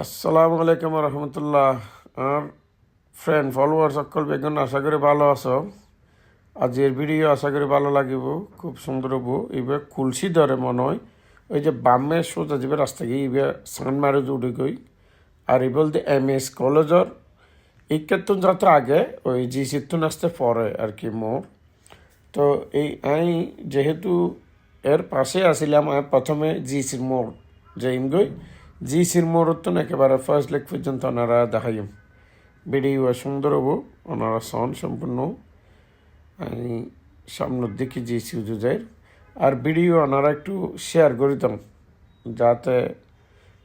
আসসালামু আলাইকুম রহমতুল্লাহ। আর friend follower সকল বেগুন, আশা করি ভালো আছো। আজকের ভিডিও আশা করি ভালো লাগিব, খুব সুন্দর হব। এবার কুলসি ধরে মনে হয়, ওই যে বামে সোজা যাবে রাস্তা গিয়ে, এবার সান মারে উঠে গই। আর এই বলতে এম এস কলেজের কেতন যাত্রা আগে ওই জি সিতুন আসতে পরে আর কি মোর তো এই আই যেহেতু এর পাশে আসিলাম প্রথমে জি সির মোড় যাইম গই। জি সির মোড় তো একেবারে ফার্স্ট লেক পর্যন্ত ওনারা দেখাইম। ভিডিও সুন্দর হব ওনারা সন সম্পূর্ণ। আমি সামনের দিকে জি সি যায় আর ভিডিও ওনারা একটু শেয়ার করে দাম যাতে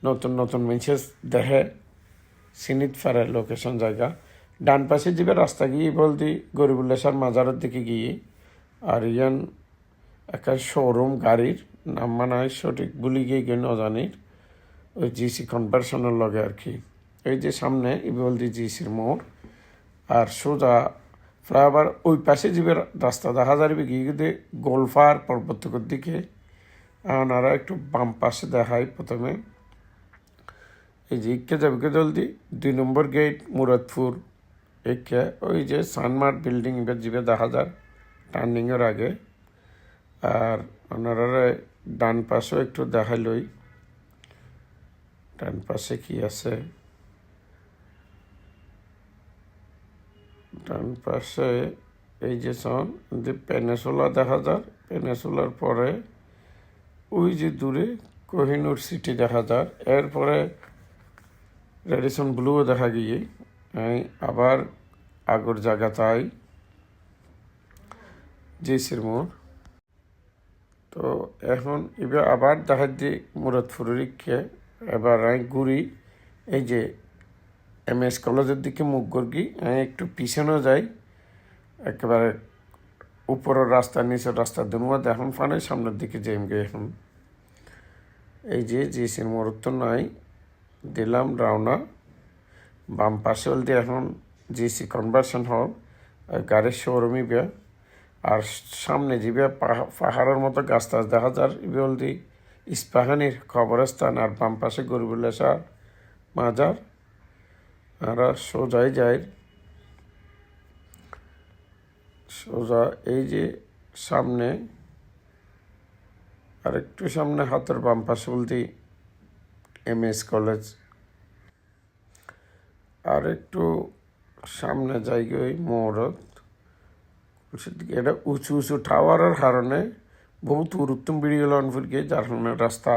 নতুন নতুন মেসেজ দেখে, সিনিত ফারে লোকেশন জায়গা। ডান পাশে যাবে রাস্তা গিয়ে বলতে গরিবুল্লাসার মাজারের দিকে গিয়ে, আর ইয়ান একটা শোরুম গাড়ির, নাম মানে সঠিক বলি গিয়ে গিয়ে নজানির ওই জিসি কনভার্সনের লগে আর কি। এই যে সামনে ইবলদি জিসির মোড়, আর সোজা আবার ওই পাশে যাবে রাস্তা দেখা যাবে গিয়ে গোলফার পর্বতকের দিকে। ওনারা একটু বাম পাশে দেখায় প্রথমে। এই যে ইকে যাবে জলদি? দুই নম্বর গেট, মুরাদপুর। একে ওই যে সানমার্ট বিল্ডিং এবার যাবে দেখা যার টার্নিংয়ের আগে। আর ওনারা ডান পাশেও একটু দেখাইলই ডান পাশে কি আছে ডান পাশে এই যে সন পেনেসোলা দেখা যার পেনেসোলার পরে ওই যে দূরে কোহিনুর সিটি দেখা যার। এরপরে রেডিসন ব্লুও দেখা গিয়ে আবার আগর জায়গা তাই জেসির মোড় তো এখন এবার আবার দেখা যে মুরাদপুরের ইচ্ছে এবার আমি ঘুরি। এই যে এম এস কলেজের দিকে মুখ করি আমি একটু পিছনেও যাই। একেবারে উপরের রাস্তা, নিচের রাস্তা দুনুয়া এখন ফানে সামনের দিকে যাই গে এখন। এই যে জিসির মোড় তো নাই, দিলাম রাওনা। বাম পাশে বলতে এখন জিসি কনভার্সন হল গাড়ির শোরুমই বে আর সামনে যাবে পাহাড়ের মতো গাছ টাছ দেখা যার ইবে ইস্পাহানির খবরস্থান আর বাম পাশে গরিবুল্লাসা মাজার। আর সোজাই যায় সোজা এই যে সামনে, আর একটু সামনে হাতের বাম পাশে বলতে এম এস কলেজ। আর একটু সামনে জায়গায় ওই মোড়ত। এটা উঁচু উঁচু টাওয়ারের কারণে উত্তম বেরিয়ে গেল অনফুরকে যার কারণে রাস্তা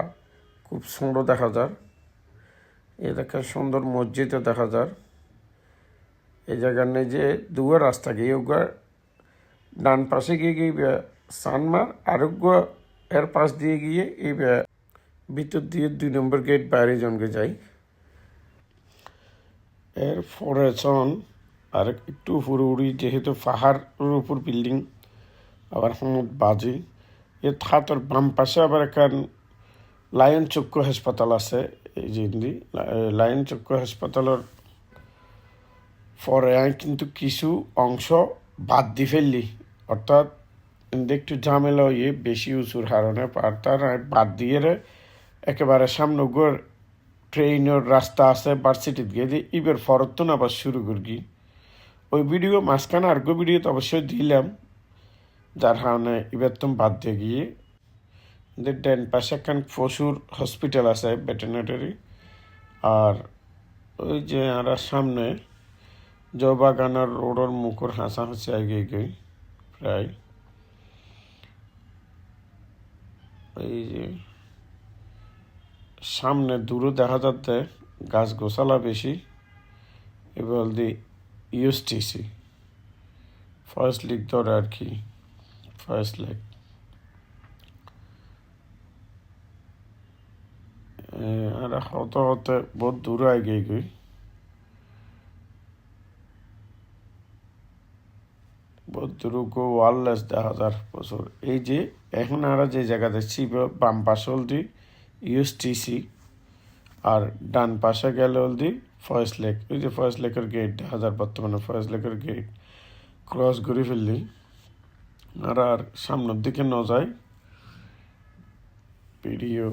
খুব সুন্দর দেখা যায় এ দেখা সুন্দর মসজিদও দেখা যায় এই জায়গার নেই যে দুয়ার রাস্তা, গিয়ে ডান পাশে গিয়ে গিয়ে সানমার আরোগ্য এর পাশ দিয়ে গিয়ে এই ভিতর দিয়ে দুই নম্বর গেট বাইরে জনকে যাই এর পরে চন, আর একটু উপরে উড়ি, যেহেতু পাহাড়ের উপর বিল্ডিং আবার সমুদ বাজি। হাতর বাম পাশে আবার একখান লায়ন চক্ষু হাসপাতাল আছে, এই যে লায়ন চক্ষু হাসপাতালের পরে আমি কিন্তু কিছু অংশ বাদ দি ফেললি। অর্থাৎ একটু ঝামেলা হয়ে বেশি উঁচুর কারণে আর তার বাদ দিয়ে একেবারে সামনে ট্রেনের রাস্তা আছে ভার্সিটিত গিয়ে দিয়ে ইবের ফরতন আবার শুরু করি ওই ভিডিও মাঝখানে আর ভিডিও তো অবশ্যই দিলাম। যার কারণে এবার তুমি বাদ দিয়ে গিয়ে ডেন পাশে একখান পশুর হসপিটাল আছে, ভেটেরিনারি। আর ওই যে আর সামনে জবাগানার রোডের মুখর হাসা হাসাহাসি আগে গই প্রায়। এই যে সামনে দূরে দেখা যাচ্ছে গাছ গোছালা বেশি এবার দি ইউএসটিসি ফার্স্ট লিগ ধরে আর কি। ফার্স্ট লেগ আর হতে হতে বহুত দূরে আগে গই বহুত দূরে গো ওয়ারলেস দেখা যার বছর। এই যে, এখন আমরা যে জায়গা দেখছি বাম পাশে হলদি ইউএসটিসি আর ডান পাশে গেলে হলদি ফয়েস লেক ওই যে ফয়েস লেকের গেট দেখা যার বর্তমানে ফয়েস লেকের গেট ক্রস করে ফেললি। আর আর সামনের দিকে ন যায়। ভিডিও